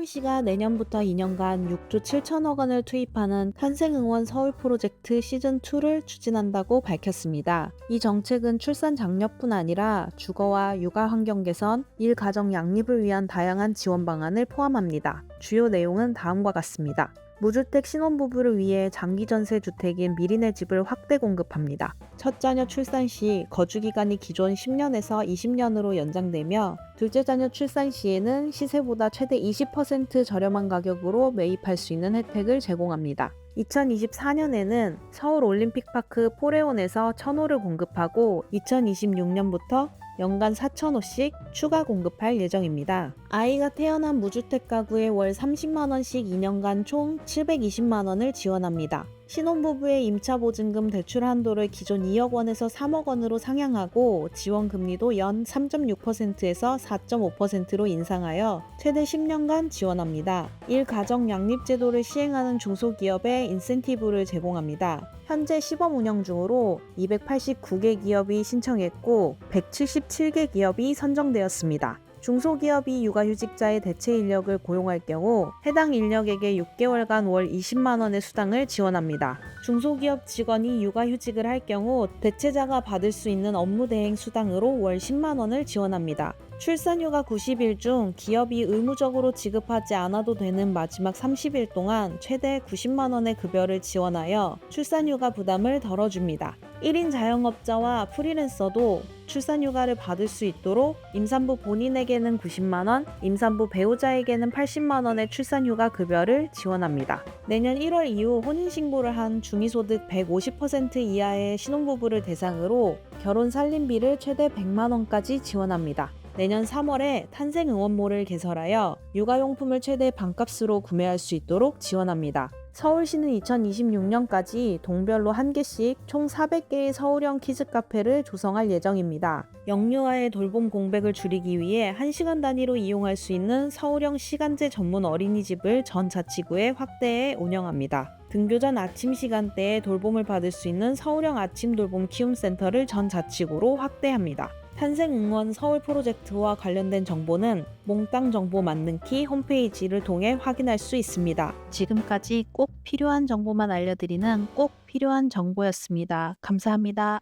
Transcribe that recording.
서울시가 내년부터 2년간 6조 7천억 원을 투입하는 탄생응원 서울 프로젝트 시즌2를 추진한다고 밝혔습니다. 이 정책은 출산 장려뿐 아니라 주거와 육아 환경 개선, 일 가정 양립을 위한 다양한 지원 방안을 포함합니다. 주요 내용은 다음과 같습니다. 무주택 신혼부부를 위해 장기전세 주택인 미리네 집을 확대 공급합니다. 첫 자녀 출산 시 거주기간이 기존 10년에서 20년으로 연장되며 둘째 자녀 출산 시에는 시세보다 최대 20% 저렴한 가격으로 매입할 수 있는 혜택을 제공합니다. 2024년에는 서울 올림픽파크 포레온에서 1000호를 공급하고 2026년부터 연간 4,000호씩 추가 공급할 예정입니다. 아이가 태어난 무주택 가구에 월 30만원씩 2년간 총 720만원을 지원합니다. 신혼부부의 임차 보증금 대출 한도를 기존 2억 원에서 3억 원으로 상향하고 지원 금리도 연 3.6%에서 4.5%로 인상하여 최대 10년간 지원합니다. 1가정 양립 제도를 시행하는 중소기업에 인센티브를 제공합니다. 현재 시범 운영 중으로 289개 기업이 신청했고 177개 기업이 선정되었습니다. 중소기업이 육아휴직자의 대체 인력을 고용할 경우 해당 인력에게 6개월간 월 20만 원의 수당을 지원합니다. 중소기업 직원이 육아휴직을 할 경우 대체자가 받을 수 있는 업무 대행 수당으로 월 10만 원을 지원합니다. 출산휴가 90일 중 기업이 의무적으로 지급하지 않아도 되는 마지막 30일 동안 최대 90만 원의 급여를 지원하여 출산휴가 부담을 덜어줍니다. 1인 자영업자와 프리랜서도 출산 휴가를 받을 수 있도록 임산부 본인에게는 90만 원, 임산부 배우자에게는 80만 원의 출산 휴가 급여를 지원합니다. 내년 1월 이후 혼인 신고를 한 중위소득 150% 이하의 신혼부부를 대상으로 결혼 살림비를 최대 100만 원까지 지원합니다. 내년 3월에 탄생 응원몰을 개설하여 육아용품을 최대 반값으로 구매할 수 있도록 지원합니다. 서울시는 2026년까지 동별로 한 개씩 총 400개의 서울형 키즈 카페를 조성할 예정입니다. 영유아의 돌봄 공백을 줄이기 위해 1시간 단위로 이용할 수 있는 서울형 시간제 전문 어린이집을 전 자치구에 확대해 운영합니다. 등교 전 아침 시간대에 돌봄을 받을 수 있는 서울형 아침 돌봄 키움 센터를 전 자치구로 확대합니다. 탄생 응원 서울 프로젝트와 관련된 정보는 몽땅 정보 만능 키 홈페이지를 통해 확인할 수 있습니다. 지금까지 꼭 필요한 정보만 알려드리는 꼭 필요한 정보였습니다. 감사합니다.